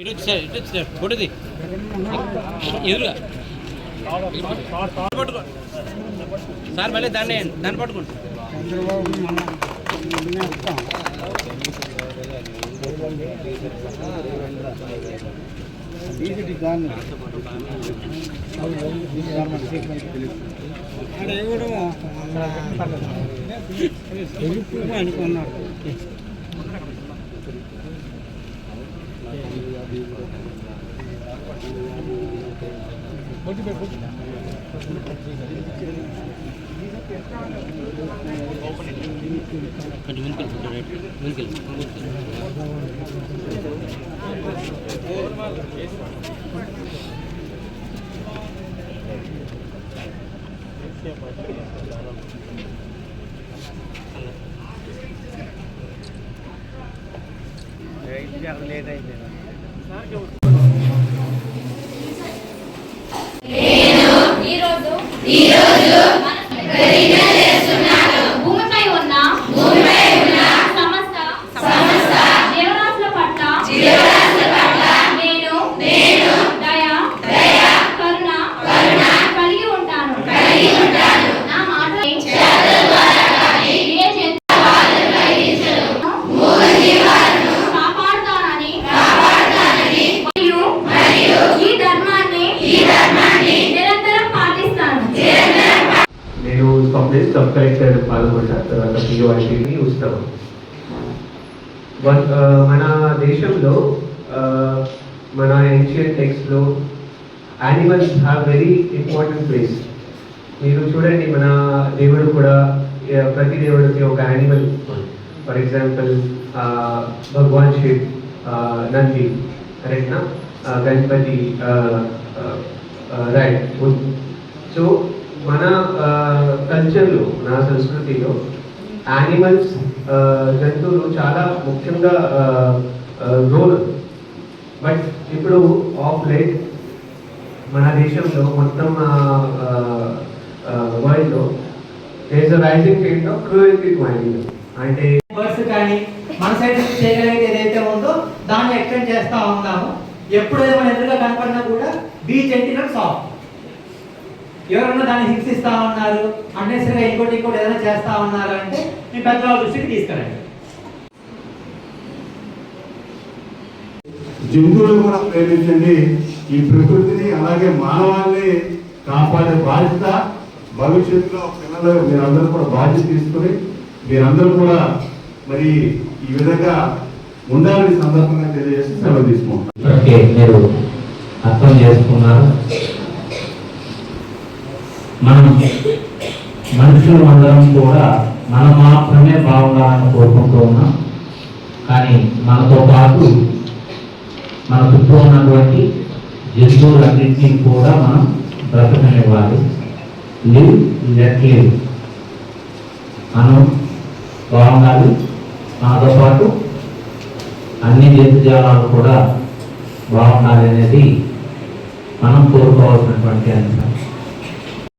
ఇటు వచ్చి సార్ ఇటు వచ్చి ఎదురుగా పట్టుకో సార్ మళ్ళీ దాన్ని దాన్ని పట్టుకోండి చంద్రబాబు కొంచెం ముందుకు వెళ్ళు, రైట్ ముందుకు వెళ్ళు, ముందుకు అక్కడ లేట్ అయిపోయింది ఈరోజు ఈరోజు నేను స్వప్నేష్ సబ్ కలెక్టర్ పాల్గొంట తర్వాత పిఓఐటీని ఉత్సవం వన్- ఆ, మన దేశంలో ఆ, మన ancient టెక్స్ట్లో animals have very important place మీరు చూడండి మన దేవుడు కూడా ఆ, ప్రతి దేవుడికి ఒక animal for example Bhagwan Shiv ఆ, నంది కరెక్ట్నా గణపతి రైట్ సో మన కల్చర్లో మన సంస్కృతిలో యానిమల్స్ జంతువులు చాలా ముఖ్యంగా రోల్ బట్ ఇప్పుడు ఆఫ్ లేట్ మన దేశంలో మొత్తం వరల్డ్లో there's rising rate of cruelty to animal అంటే బర్డ్స్ కానీ మన సైడ్ చేయగలిగేది ఏదైతే ఉందో దాన్ని ఎక్స్టెండ్ చేస్తా ఉన్నాము. ఎప్పుడైతే మన ఎదురుగా కనపడినా కూడా బీచ్ ఎంటినట్స్ ఆఫ్ ఎవరన్నా దాన్ని హింసిస్తా ఉన్నారు అన్నెసరిగా ఇంకోటి ఇంకోటి ఏదైనా చేస్తా ఉన్నారు అంటే మీ పెద్దవాళ్ళ దృష్టికి తీసుకురండి. జంతువులు కూడా ప్రేమించండి. ఈ ప్రకృతిని అలాగే మానవాన్ని కాపాడే బాధ్యత భవిష్యత్తులో పిల్లలు మీరందరూ కూడా బాధ్యత తీసుకుని మీరందరూ కూడా మరి ఈ విధంగా ఉండాలని సందర్భంగా తెలియజేసి సెలవు తీసుకుంటాం ఇప్పటికే మీరు అర్థం చేసుకున్నారు. మనం మనుషులు అందరం కూడా మనం మాత్రమే బాగుండాలని కోరుకుంటూ ఉన్నాం. కానీ మనతో పాటు మన చుట్టూ ఉన్నటువంటి జంతువులన్నింటినీ కూడా మనం బ్రతకనివ్వాలి. లివ్ లెట్ లివ్ మనం బాగుండాలి. మనతో పాటు అన్ని జంతుజాలాలు కూడా బాగుండాలి అనేది మనం కోరుకోవాల్సినటువంటి అంశం.